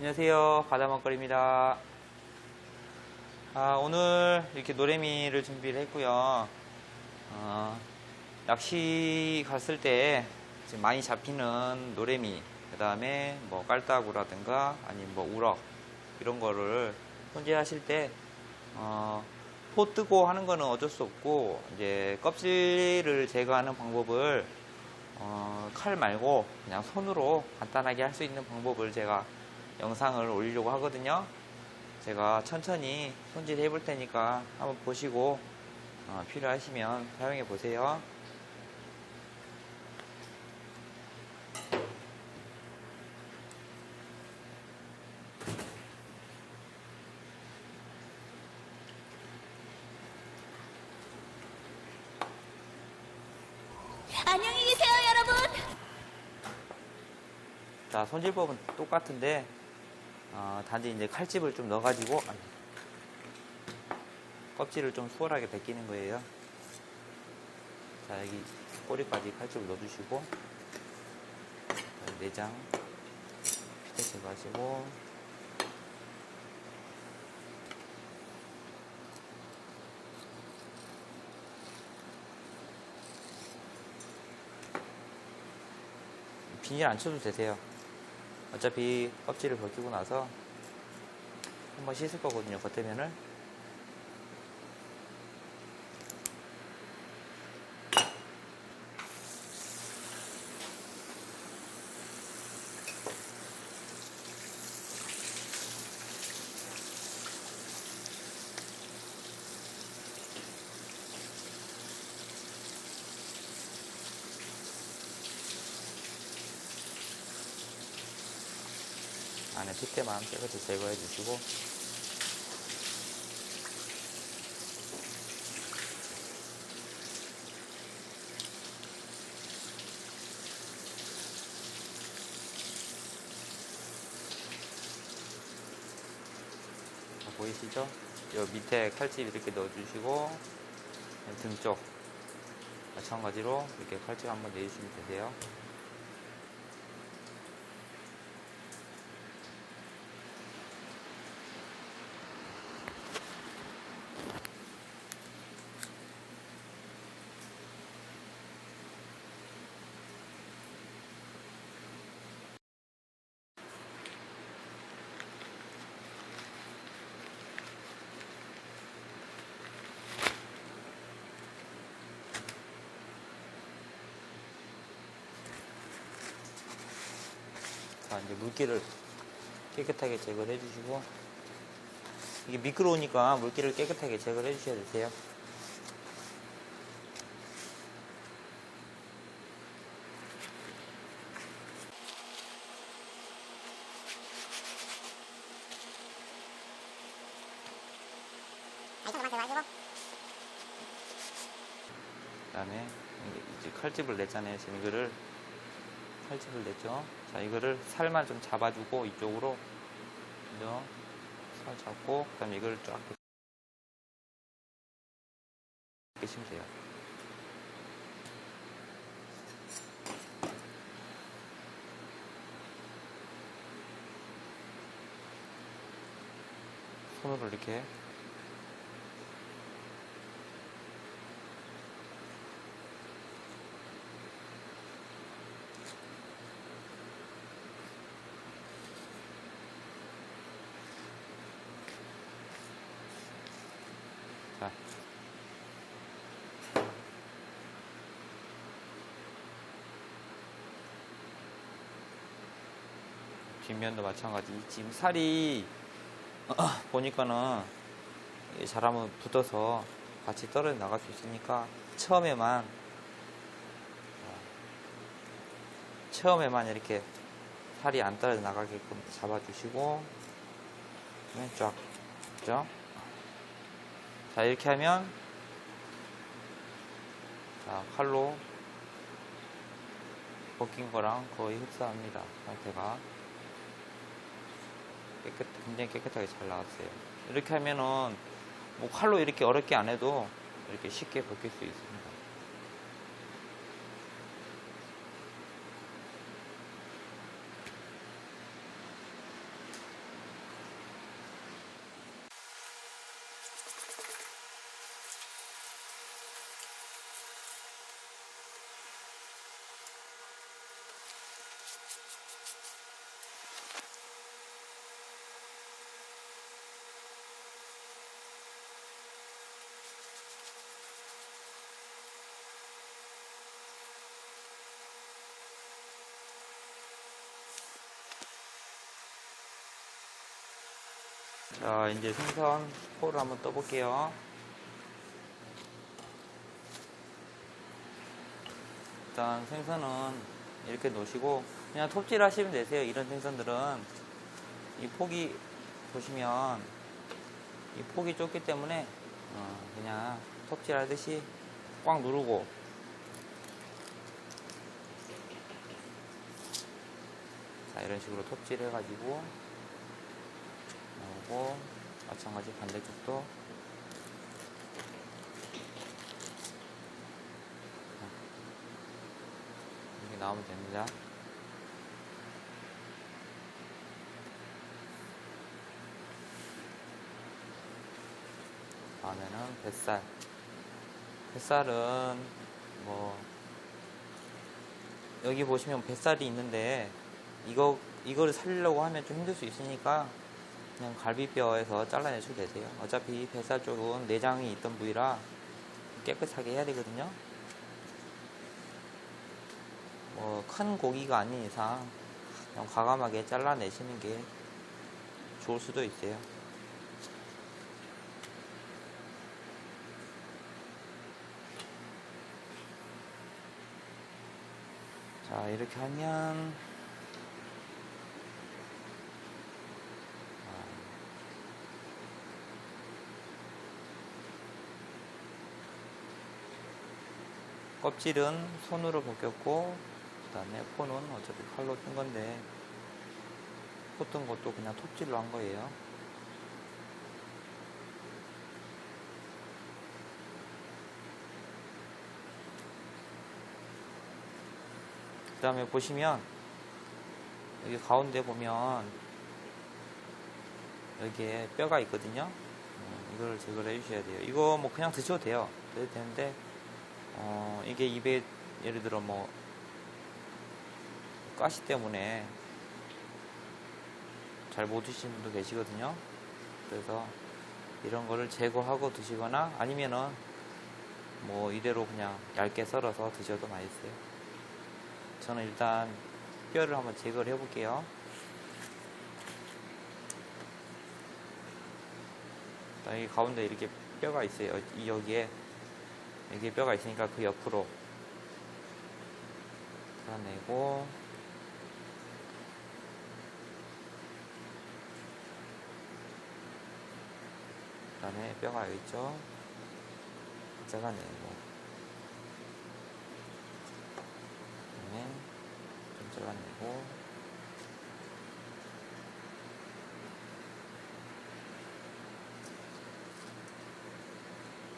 안녕하세요. 바다먹거리입니다. 아, 오늘 이렇게 노래미를 준비를 했고요. 어, 낚시 갔을 때 많이 잡히는 노래미, 그 다음에 뭐 깔따구라든가 아니면 뭐 우럭 이런 거를 손질하실 때 어, 포 뜨고 하는 거는 어쩔 수 없고 이제 껍질을 제거하는 방법을 어, 칼 말고 그냥 손으로 간단하게 할 수 있는 방법을 제가 영상을 올리려고 하거든요. 제가 천천히 손질해 볼 테니까 한번 보시고 어, 필요하시면 사용해 보세요. 안녕히 계세요, 여러분. 자, 손질법은 똑같은데 어, 단지 이제 칼집을 좀 넣어가지고 껍질을 좀 수월하게 벗기는 거예요. 자, 여기 꼬리까지 칼집을 넣어주시고 자, 내장 피대 제거하시고 비닐 안 쳐도 되세요. 어차피 껍질을 벗기고 나서 한번 씻을 거거든요, 겉에 면을. 안에 핏대만 깨끗이 제거해 주시고 자, 보이시죠? 요 밑에 칼집 이렇게 넣어주시고 등 쪽 마찬가지로 이렇게 칼집 한번 내주시면 되세요. 자, 이제 물기를 깨끗하게 제거를 해주시고, 이게 미끄러우니까 물기를 깨끗하게 제거를 해주셔야 되세요. 그 다음에 이제 칼집을 냈잖아요. 지금 이거를 칼집을 냈죠. 자, 이거를 살만 좀 잡아주고 이쪽으로 먼저 살 잡고 그다음에 이걸 쫙 끼시면 돼요. 손으로 이렇게 자. 뒷면도 마찬가지. 지금 살이 보니까는 잘하면 붙어서 같이 떨어져 나갈 수 있으니까 처음에만 어, 처음에만 이렇게 살이 안 떨어져 나가게끔 잡아주시고 그다음에 쫙 그죠? 자 이렇게 하면 자 칼로 벗긴 거랑 거의 흡사합니다. 상태가. 깨끗 굉장히 깨끗하게 잘 나왔어요. 이렇게 하면은 뭐 칼로 이렇게 어렵게 안 해도 이렇게 쉽게 벗길 수 있습니다 자, 이제 생선 포를 한번 떠볼게요. 일단 생선은 이렇게 놓으시고 그냥 톱질 하시면 되세요. 이런 생선들은 이 폭이 보시면 이 폭이 좁기 때문에 어, 그냥 톱질 하듯이 꽉 누르고 자 이런 식으로 톱질 해가지고 나오고 마찬가지 반대쪽도 이렇게 나오면 됩니다. 다음에는 뱃살. 뱃살은 뭐 여기 보시면 뱃살이 있는데 이거 이거를 살리려고 하면 좀 힘들 수 있으니까 그냥 갈비뼈에서 잘라내셔도 되세요. 어차피 뱃살 쪽은 내장이 있던 부위라 깨끗하게 해야 되거든요. 뭐 큰 고기가 아닌 이상 그냥 과감하게 잘라내시는 게 좋을 수도 있어요. 자 이렇게 하면 껍질은 손으로 벗겼고 그 다음에 포는 어차피 칼로 뜬 건데 포뜬 것도 그냥 톱질로 한 거예요. 그 다음에 보시면 여기 가운데 보면 여기에 뼈가 있거든요. 음, 이걸 제거를 해주셔야 돼요. 이거 뭐 그냥 드셔도 돼요. 드셔도 되는데 어, 이게 입에 예를 들어 뭐 가시 때문에 잘 못 드시는 분도 계시거든요. 그래서 이런 거를 제거하고 드시거나 아니면은 뭐 이대로 그냥 얇게 썰어서 드셔도 맛있어요. 저는 일단 뼈를 한번 제거를 해볼게요. 여기 가운데 이렇게 뼈가 있어요. 이 여기에 여기에 뼈가 있으니까 그 옆으로 잘라내고 그 다음에 뼈가 여기 있죠. 잘라내고 그다음에 좀 잘라내고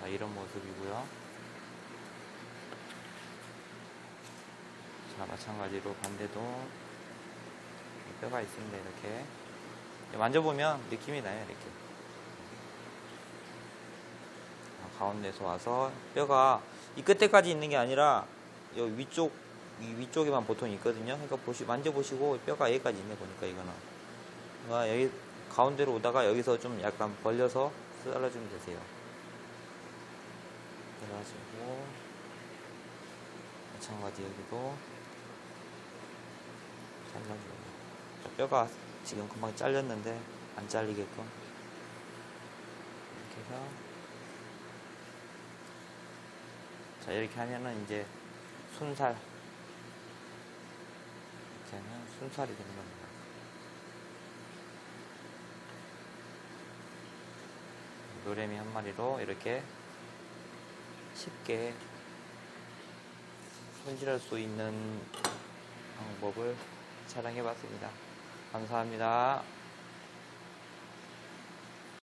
자, 이런 모습이고요. 자, 마찬가지로 반대도 뼈가 있습니다. 이렇게 만져보면 느낌이 나요. 이렇게 자, 가운데서 와서 뼈가 이 끝에까지 있는 게 아니라 여기 위쪽 이 위쪽에만 보통 있거든요. 그러니까 보시 만져보시고 뼈가 여기까지 있네 보니까 이거는 그러니까 여기 가운데로 오다가 여기서 좀 약간 벌려서 잘라주면 되세요. 그래가지고 마찬가지 여기도 잘라줘요. 자, 뼈가 지금 금방 잘렸는데 안 잘리게끔 이렇게 해서 자 이렇게 하면은 이제 순살 하면 순살이 되는 겁니다. 노래미 한 마리로 이렇게 쉽게 손질할 수 있는 방법을 촬영해 봤습니다. 감사합니다.